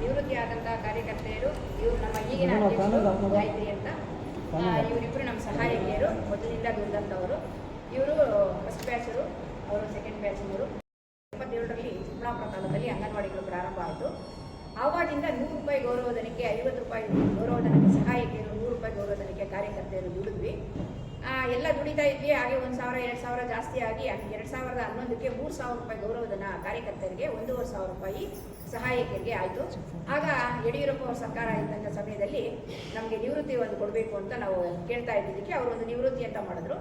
ನಿವೃತ್ತಿ ಆದಂತಹ ಕಾರ್ಯಕರ್ತೆಯರು ಇವರು ನಮ್ಮ ಈಗಿನ ಅಧ್ಯಕ್ಷರು ಗಾಯತ್ರಿ ಅಂತ. ಇವರಿಬ್ಬರು ನಮ್ಮ ಸಹಾಯಕಿಯರು ಮೊದಲಿಂದ ದುರ್ದಂತವರು ಇವರು ಫಸ್ಟ್ ಬ್ಯಾಚರು ಅವರು ಸೆಕೆಂಡ್ ಬ್ಯಾಚಿನವರು ಇಪ್ಪತ್ತೇಳರಲ್ಲಿ ಚಿಕ್ಕಬಳ್ಳಾಪುರ ತಾಲೂಕಲ್ಲಿ ಅಂಗನವಾಡಿಗಳು ಪ್ರಾರಂಭ ಆಯಿತು. ಆವಾಗಿಂದ ನೂರು ರೂಪಾಯಿ ಗೌರವಧನಕ್ಕೆ ಐವತ್ತು ರೂಪಾಯಿ ಗೌರವಧನಕ್ಕೆ ಸಹಾಯಕಿಯರು ನೂರು ರೂಪಾಯಿ ಗೌರವಧನಕ್ಕೆ ಕಾರ್ಯಕರ್ತೆಯರು ದುಡಿದ್ವಿ. ಎಲ್ಲ ದುಡಿತಾ ಇದ್ವಿ. ಹಾಗೆ ಒಂದು ಸಾವಿರ, ಎರಡು ಸಾವಿರ ಜಾಸ್ತಿ ಆಗಿ ಎರಡು ಸಾವಿರದ ಹನ್ನೊಂದಕ್ಕೆ ಮೂರು ಸಾವಿರ ರೂಪಾಯಿ ಗೌರವಧನ ಕಾರ್ಯಕರ್ತರಿಗೆ, ಒಂದೂವರೆ ಸಾವಿರ ರೂಪಾಯಿ ಸಹಾಯಕರಿಗೆ ಆಯಿತು. ಆಗ ಯಡಿಯೂರಪ್ಪ ಅವರ ಸರ್ಕಾರ ಇದ್ದಂಥ ಸಮಯದಲ್ಲಿ ನಮಗೆ ನಿವೃತ್ತಿ ಒಂದು ಕೊಡಬೇಕು ಅಂತ ನಾವು ಕೇಳ್ತಾ ಇದ್ದಿದ್ದಕ್ಕೆ ಅವರು ಒಂದು ನಿವೃತ್ತಿ ಅಂತ ಮಾಡಿದ್ರು.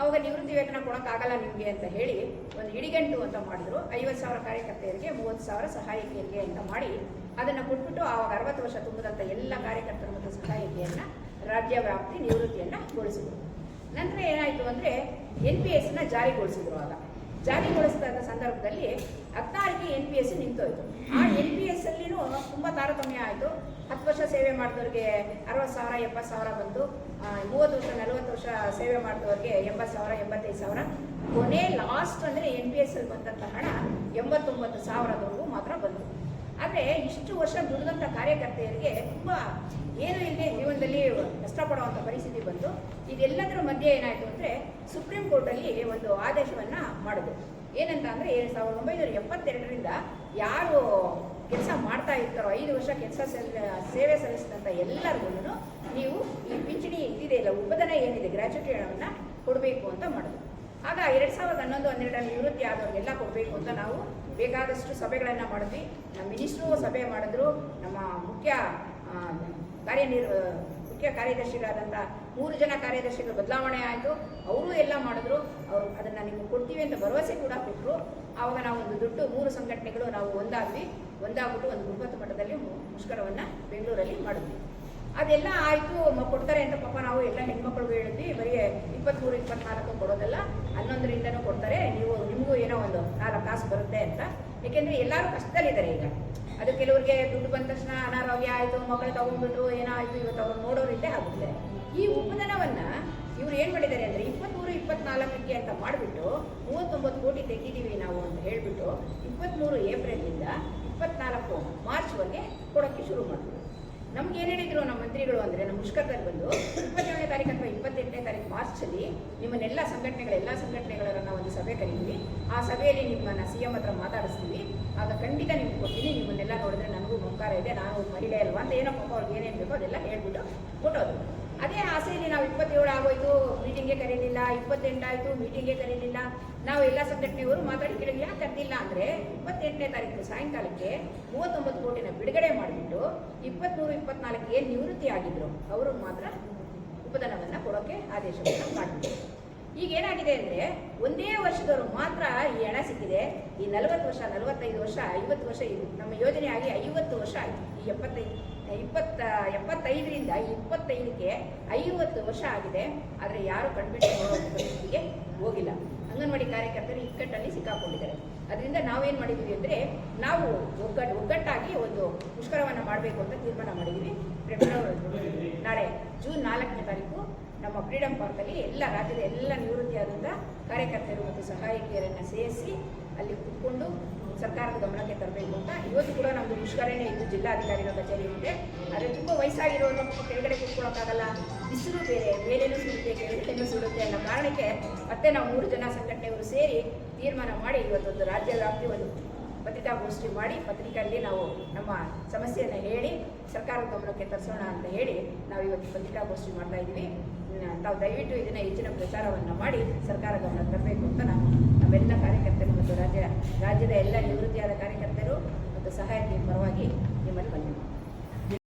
ಅವಾಗ ನಿವೃತ್ತಿ ವೇತನ ಕೊಡೋಕ್ಕಾಗಲ್ಲ ನಿಮಗೆ ಅಂತ ಹೇಳಿ ಒಂದು ಇಡಿಗಂಟು ಅಂತ ಮಾಡಿದ್ರು. ಐವತ್ತು ಸಾವಿರ ಕಾರ್ಯಕರ್ತೆಯರಿಗೆ, ಮೂವತ್ತು ಸಾವಿರ ಸಹಾಯಕಿಯರಿಗೆ ಅಂತ ಮಾಡಿ ಅದನ್ನು ಕೊಟ್ಬಿಟ್ಟು ಆವಾಗ ಅರವತ್ತು ವರ್ಷ ತುಂಬಿದಂಥ ಎಲ್ಲ ಕಾರ್ಯಕರ್ತರು ಮತ್ತು ಸಹಾಯಕಿಯನ್ನು ರಾಜ್ಯ ವ್ಯಾಪ್ತಿ ನಿವೃತ್ತಿಯನ್ನು ಗೊಳಿಸಿದ್ರು ನಂತರ ಏನಾಯಿತು ಅಂದರೆ ಎನ್ ಪಿ ಎಸ್ನ ಜಾರಿಗೊಳಿಸಿದ್ರು ಆಗ. ಜಾರಿಗೊಳಿಸಿದ ಸಂದರ್ಭದಲ್ಲಿ ಹದಿನಾರಕ್ಕೆ ಎನ್ ಪಿ ಎಸ್ ನಿಂತೋಯ್ತು. ಆ ಎನ್ ಪಿ ಎಸ್ ಅಲ್ಲಿನೂ ತುಂಬ ತಾರತಮ್ಯ ಆಯಿತು. ಹತ್ತು ವರ್ಷ ಸೇವೆ ಮಾಡಿದವ್ರಿಗೆ ಅರವತ್ತು ಸಾವಿರ, ಎಪ್ಪತ್ತು ಸಾವಿರ ಬಂತು. ಮೂವತ್ತು ವರ್ಷ, ನಲವತ್ತು ವರ್ಷ ಸೇವೆ ಮಾಡಿದವ್ರಿಗೆ ಎಂಬತ್ತು ಸಾವಿರ, ಎಂಬತ್ತೈದು ಸಾವಿರ. ಕೊನೆ ಲಾಸ್ಟ್ ಅಂದರೆ ಎನ್ ಪಿ ಎಸ್ ಅಲ್ಲಿ ಬಂದಂಥ ಹಣ ಎಂಬತ್ತೊಂಬತ್ತು ಸಾವಿರದವರೆಗೂ ಮಾತ್ರ ಬಂತು. ಆದರೆ ಇಷ್ಟು ವರ್ಷ ದುಡಿದಂಥ ಕಾರ್ಯಕರ್ತೆಯರಿಗೆ ತುಂಬ ಏನು ಇಲ್ಲದೆ ಜೀವನದಲ್ಲಿ ಕಷ್ಟಪಡುವಂಥ ಪರಿಸ್ಥಿತಿ ಬಂತು. ಇದೆಲ್ಲದರ ಮಧ್ಯೆ ಏನಾಯಿತು ಅಂದರೆ ಸುಪ್ರೀಂ ಕೋರ್ಟಲ್ಲಿ ಒಂದು ಆದೇಶವನ್ನು ಮಾಡಿದ್ರು ಏನಂತ ಅಂದರೆ ಏಳು ಸಾವಿರದ ಒಂಬೈನೂರ ಎಪ್ಪತ್ತೆರಡರಿಂದ ಯಾರು ಕೆಲಸ ಮಾಡ್ತಾ ಇರ್ತಾರೋ, ಐದು ವರ್ಷ ಕೆಲಸ ಸೇವೆ ಸಲ್ಲಿಸಿದಂಥ ಎಲ್ಲರಿಗೂ ನೀವು ಈ ಪಿಂಚಣಿ ಇದಿದೆ ಇಲ್ಲ, ಉಪಧನ ಏನಿದೆ ಗ್ರ್ಯಾಚುಟಿ ಹಣವನ್ನು ಕೊಡಬೇಕು ಅಂತ ಮಾಡಿದ್ರು ಆಗ ಎರಡು ಸಾವಿರದ ಹನ್ನೊಂದು, ಹನ್ನೆರಡರಲ್ಲಿ ನಿವೃತ್ತಿ ಆದವ್ರಿಗೆಲ್ಲ ಕೊಡಬೇಕು ಅಂತ ನಾವು ಬೇಕಾದಷ್ಟು ಸಭೆಗಳನ್ನು ಮಾಡಿದ್ವಿ. ನಮ್ಮ ಮಿನಿಸ್ಟ್ರು ಸಭೆ ಮಾಡಿದ್ರು, ನಮ್ಮ ಮುಖ್ಯ ಕಾರ್ಯನಿರ್ವ ಮುಖ್ಯ ಕಾರ್ಯದರ್ಶಿಗಳಾದಂಥ ಮೂರು ಜನ ಕಾರ್ಯದರ್ಶಿಗಳು ಬದಲಾವಣೆ ಆಯಿತು. ಅವರು ಎಲ್ಲ ಮಾಡಿದ್ರು. ಅವರು ಅದನ್ನು ನಿಮಗೆ ಕೊಡ್ತೀವಿ ಅಂತ ಭರವಸೆ ಕೂಡ ಕೊಟ್ಟರು ಆವಾಗ ನಾವು ಒಂದು ದೊಡ್ಡ ಮೂರು ಸಂಘಟನೆಗಳು ನಾವು ಒಂದಾದ್ವಿ. ಒಂದಾಗ್ಬಿಟ್ಟು ಒಂದು ಬೃಹತ್ ಮಟ್ಟದಲ್ಲಿ ಮುಷ್ಕರವನ್ನು ಬೆಂಗಳೂರಲ್ಲಿ ಮಾಡಿದ್ವಿ. ಅದೆಲ್ಲ ಆಯಿತು. ಕೊಡ್ತಾರೆ ಅಂತ ಪಾಪ ನಾವು ಎಲ್ಲ ಹೆಣ್ಮಕ್ಳಿಗೂ ಹೇಳಿದ್ವಿ. ಬರೀ ಇಪ್ಪತ್ತ್ಮೂರು ಇಪ್ಪತ್ನಾಲ್ಕು ಕೊಡೋದಲ್ಲ. ಹನ್ನೊಂದರಿಂದನೂ ಕೊಡ್ತಾರೆ. ನೀವು ನಿಮಗೂ ಏನೋ ಒಂದು ನಾಲ್ಕು ಕಾಸು ಬರುತ್ತೆ ಅಂತ. ಏಕೆಂದರೆ ಎಲ್ಲರೂ ಕಷ್ಟದಲ್ಲಿದ್ದಾರೆ ಈಗ. ಅದು ಕೆಲವರಿಗೆ ದುಡ್ಡು ಬಂದ ತಕ್ಷಣ ಅನಾರೋಗ್ಯ ಆಯಿತು, ಮಕ್ಕಳು ತಗೊಂಡ್ಬಿಟ್ರು, ಏನಾಯ್ತು, ಇವತ್ತು ಅವ್ರು ನೋಡೋರಿದ್ದೇ ಆಗುತ್ತೆ. ಈ ಉಪಧನವನ್ನು ಇವ್ರು ಏನು ಮಾಡಿದ್ದಾರೆ ಅಂದರೆ ಇಪ್ಪತ್ತ್ಮೂರು ಇಪ್ಪತ್ನಾಲ್ಕಕ್ಕೆ ಅಂತ ಮಾಡಿಬಿಟ್ಟು ಮೂವತ್ತೊಂಬತ್ತು ಕೋಟಿ ತೆಗಿದ್ದೀವಿ ನಾವು ಅಂತ ಹೇಳಿಬಿಟ್ಟು ಇಪ್ಪತ್ತ್ಮೂರು ಏಪ್ರಿಲಿಂದ ಇಪ್ಪತ್ನಾಲ್ಕು ಮಾರ್ಚ್ವರೆಗೆ ಕೊಡೋಕ್ಕೆ ಶುರು ಮಾಡಿದ್ರು ನಮ್ಗೆ ಏನು ಹೇಳಿದ್ರು ನಮ್ಮ ಮಂತ್ರಿಗಳು ಅಂದರೆ ನಮ್ಮ ಮುಷ್ಕರ್ ಬಂದು ಇಪ್ಪತ್ತೇಳನೇ ತಾರೀಕು ಅಥವಾ ಇಪ್ಪತ್ತೆಂಟನೇ ತಾರೀಕು ಮಾರ್ಚಲ್ಲಿ ನಿಮ್ಮನ್ನೆಲ್ಲ ಸಂಘಟನೆಗಳ, ಎಲ್ಲ ಸಂಘಟನೆಗಳನ್ನ ಒಂದು ಸಭೆ ಕರೀತೀವಿ. ಆ ಸಭೆಯಲ್ಲಿ ನಿಮ್ಮನ್ನು ಸಿ ಎಂ ಹತ್ರ ಮಾತಾಡಿಸ್ತೀವಿ. ಆಗ ಖಂಡಿತ ನಿಮ್ಗೆ ಕೊಡ್ತೀನಿ ನಿಮ್ಮನ್ನೆಲ್ಲ ನೋಡಿದ್ರೆ ನನಗೂ ಮುಖಾರ ಇದೆ, ನಾನು ಮಹಿಳೆ ಅಲ್ವಾ ಅಂತ ಏನೋ ಪಾಪ ಅವ್ರಿಗೆ ಏನೇನು ಬೇಕೋ ಅದೆಲ್ಲ ಹೇಳ್ಬಿಟ್ಟು ಕೊಟ್ಟೋದು ಅದೇ ಆಸೆಯಲ್ಲಿ ನಾವು ಇಪ್ಪತ್ತೇಳು ಆಗೋಯ್ತು ಮೀಟಿಂಗ್ಗೆ ಕರೀಲಿಲ್ಲ, ಇಪ್ಪತ್ತೆಂಟಾಯಿತು ಮೀಟಿಂಗ್ಗೆ ಕರೀಲಿಲ್ಲ. ನಾವು ಎಲ್ಲ ಸಂಘಟನೆಯವರು ಮಾತಾಡಿ ಕೇಳಿಲ್ಲ ಕರೆದಿಲ್ಲ ಅಂದರೆ ಇಪ್ಪತ್ತೆಂಟನೇ ತಾರೀಕು ಸಾಯಂಕಾಲಕ್ಕೆ ಮೂವತ್ತೊಂಬತ್ತು ಕೋಟಿನ ಬಿಡುಗಡೆ ಮಾಡಿಬಿಟ್ಟು ಇಪ್ಪತ್ತ್ಮೂರು ಇಪ್ಪತ್ನಾಲ್ಕು ಏನು ನಿವೃತ್ತಿ ಆಗಿದ್ರು ಅವರು ಮಾತ್ರ ಉಪಧನವನ್ನು ಕೊಡೋಕ್ಕೆ ಆದೇಶವನ್ನು ಮಾಡಿದ್ರು ಈಗ ಏನಾಗಿದೆ ಅಂದರೆ ಒಂದೇ ವರ್ಷದವರು ಮಾತ್ರ ಈ ಹಣ ಸಿಕ್ಕಿದೆ. ಈ ನಲವತ್ತು ವರ್ಷ, ನಲವತ್ತೈದು ವರ್ಷ, ಐವತ್ತು ವರ್ಷ ಇದು. ನಮ್ಮ ಯೋಜನೆ ಆಗಿ ಐವತ್ತು ವರ್ಷ ಆಯಿತು. ಈ ಎಪ್ಪತ್ತೈದು ಇಪ್ಪತ್ತ, ಎಪ್ಪತ್ತೈದರಿಂದ ಇಪ್ಪತ್ತೈದಕ್ಕೆ ಐವತ್ತು ವರ್ಷ ಆಗಿದೆ. ಆದರೆ ಯಾರು ಕಂಡುಬಿಟ್ಟು ಹೋಗಿಲ್ಲ. ಅಂಗನವಾಡಿ ಕಾರ್ಯಕರ್ತರು ಇಕ್ಕಟ್ಟಲ್ಲಿ ಸಿಕ್ಕಾಕೊಂಡಿದ್ದಾರೆ. ಅದರಿಂದ ನಾವೇನು ಮಾಡಿದ್ವಿ ಅಂದರೆ ನಾವು ಒಗ್ಗಟ್ಟು ಒಗ್ಗಟ್ಟಾಗಿ ಒಂದು ಮುಷ್ಕರವನ್ನು ಮಾಡಬೇಕು ಅಂತ ತೀರ್ಮಾನ ಫೆಬ್ರವರಿ ನಾಳೆ ಜೂನ್ ನಾಲ್ಕನೇ ತಾರೀಕು ನಮ್ಮ ಫ್ರೀಡಮ್ ಪಾರ್ಕಲ್ಲಿ ಎಲ್ಲ ರಾಜ್ಯದ ಎಲ್ಲ ನಿವೃತ್ತಿಯಾದಂಥ ಕಾರ್ಯಕರ್ತರು ಮತ್ತು ಸಹಾಯಕಿಯರನ್ನು ಸೇರಿಸಿ ಅಲ್ಲಿ ಕುತ್ಕೊಂಡು ಸರ್ಕಾರದ ಗಮನಕ್ಕೆ ತರಬೇಕು ಅಂತ. ಇವತ್ತು ಕೂಡ ನಮ್ಮದು ಮುಷ್ಕರನೇ ಇದ್ದು ಜಿಲ್ಲಾಧಿಕಾರಿಗಳ ಕಚೇರಿ ಮುಂದೆ ಆದರೆ ತುಂಬ ವಯಸ್ಸಾಗಿರೋದು ಪಾಪ ಕೆಳಗಡೆ ಕೂತ್ಕೊಳ್ಳೋಕ್ಕಾಗಲ್ಲ ಬಿಸಿಲು ಬೇರೆ ಬೇರೆನೂ ಸುಡುತ್ತೆ ಕೆಳಗಡೆನೂ ಸಿಗುತ್ತೆ ಅನ್ನೋ ಕಾರಣಕ್ಕೆ ಮತ್ತೆ ನಾವು ಮೂರು ಜನ ಸಂಘಟನೆಯವರು ಸೇರಿ ತೀರ್ಮಾನ ಮಾಡಿ ಇವತ್ತೊಂದು ರಾಜ್ಯ ವ್ಯಾಪ್ತಿ ಒಂದು ಪತ್ರಿಕಾಗೋಷ್ಠಿ ಮಾಡಿ, ಪತ್ರಿಕೆಯಲ್ಲಿ ನಾವು ನಮ್ಮ ಸಮಸ್ಯೆಯನ್ನು ಹೇಳಿ, ಸರ್ಕಾರದ ಗಮನಕ್ಕೆ ತರಿಸೋಣ ಅಂತ ಹೇಳಿ ನಾವು ಇವತ್ತು ಪತ್ರಿಕಾಗೋಷ್ಠಿ ಮಾಡ್ತಾ ಇದ್ದೀವಿ ತಾವು ದಯವಿಟ್ಟು ಇದನ್ನು ಹೆಚ್ಚಿನ ಪ್ರಚಾರವನ್ನು ಮಾಡಿ ಸರ್ಕಾರ ಗಮನ ತರಬೇಕು ಅಂತ ನಾನು ನಮ್ಮೆಲ್ಲ ಕಾರ್ಯಕರ್ತರು ಮತ್ತು ರಾಜ್ಯ ರಾಜ್ಯದ ಎಲ್ಲ ನಿವೃತ್ತಿಯಾದ ಕಾರ್ಯಕರ್ತರು ಮತ್ತು ಸಹಾಯಕಿ ಪರವಾಗಿ ನಿಮ್ಮನ್ನು ಬಂದಿದ್ದೀನಿ